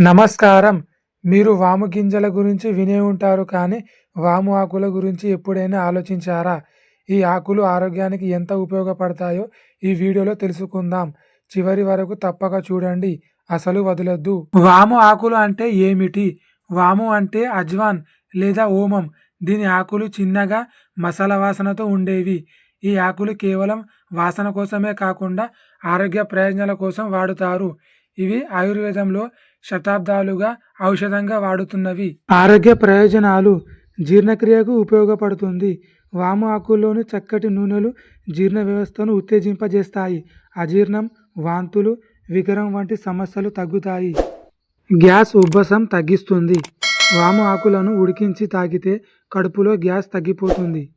నమస్కారం. మీరు వాము గింజల గురించి వినే ఉంటారు కానీ వాము ఆకుల గురించి ఎప్పుడైనా ఆలోచించారా? ఈ ఆకులు ఆరోగ్యానికి ఎంత ఉపయోగపడతాయో ఈ వీడియోలో తెలుసుకుందాం. చివరి వరకు తప్పక చూడండి. అసలు వదలొద్దు. వాము ఆకులు అంటే ఏమిటి? వాము అంటే అజ్వాన్ లేదా ఓమం. దీని ఆకులు చిన్నగా మసాలా వాసనతో ఉండేవి. ఈ ఆకులు కేవలం వాసన కోసమే కాకుండా ఆరోగ్య ప్రయోజనాల కోసం వాడుతారు. ఇవి ఆయుర్వేదంలో శతాబ్దాలుగా ఔషధంగా వాడుతున్నవి. ఆరోగ్య ప్రయోజనాలు జీర్ణక్రియకు ఉపయోగపడుతుంది. వాము ఆకుల్లోని చక్కటి నూనెలు జీర్ణ వ్యవస్థను ఉత్తేజింపజేస్తాయి. అజీర్ణం వాంతులు వికరం వంటి సమస్యలు తగ్గుతాయి. గ్యాస్ ఉబ్బసం తగ్గిస్తుంది. వాము ఆకులను ఉడికించి తాగితే కడుపులో గ్యాస్ తగ్గిపోతుంది.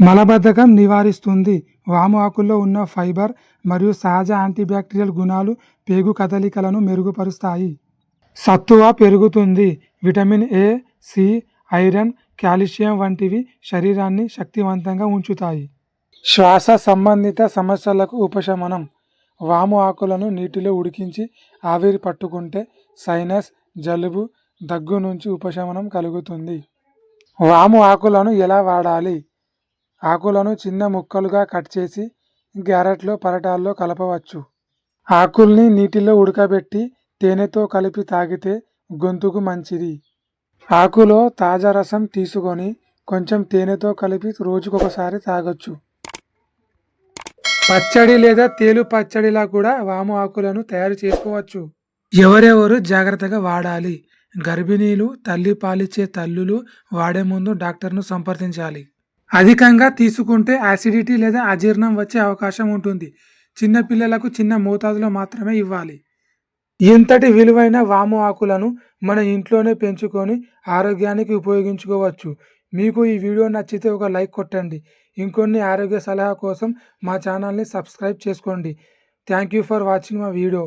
మలబద్ధకం నివారిస్తుంది. వాము ఆకుల్లో ఉన్న ఫైబర్ మరియు సహజ యాంటీబ్యాక్టీరియల్ గుణాలు పేగు కదలికలను మెరుగుపరుస్తాయి. సత్తువ పెరుగుతుంది. Vitamin A C iron calcium వంటివి శరీరాన్ని శక్తివంతంగా ఉంచుతాయి. శ్వాస సంబంధిత సమస్యలకు ఉపశమనం. వాము ఆకులను నీటిలో ఉడికించి ఆవిరి పట్టుకుంటే సైనస్ జలుబు దగ్గు నుంచి ఉపశమనం కలుగుతుంది. వాము ఆకులను ఎలా వాడాలి? ఆకులను చిన్న ముక్కలుగా కట్ చేసి గ్యారెట్లో పరటాల్లో కలపవచ్చు. ఆకుల్ని నీటిలో ఉడకబెట్టి తేనెతో కలిపి తాగితే గొంతుకు మంచిది. ఆకులో తాజా రసం తీసుకొని కొంచెం తేనెతో కలిపి రోజుకొకసారి తాగొచ్చు. పచ్చడి లేదా తేలు పచ్చడిలా కూడా వాము ఆకులను తయారు చేసుకోవచ్చు. ఎవరెవరు జాగ్రత్తగా వాడాలి? గర్భిణీలు తల్లి పాలిచ్చే తల్లులు వాడే ముందు డాక్టర్ను సంప్రదించాలి. అధికంగా తీసుకుంటే యాసిడిటీ లేదా అజీర్ణం వచ్చే అవకాశం ఉంటుంది. చిన్నపిల్లలకు చిన్న మోతాదులో మాత్రమే ఇవ్వాలి. ఇంతటి విలువైన వాము ఆకులను మన ఇంట్లోనే పెంచుకొని ఆరోగ్యానికి ఉపయోగించుకోవచ్చు. మీకు ఈ వీడియో నచ్చితే ఒక లైక్ కొట్టండి. ఇంకొన్ని ఆరోగ్య సలహా కోసం మా ఛానల్ని సబ్స్క్రైబ్ చేసుకోండి. థ్యాంక్ యూ ఫర్ వాచింగ్ మా వీడియో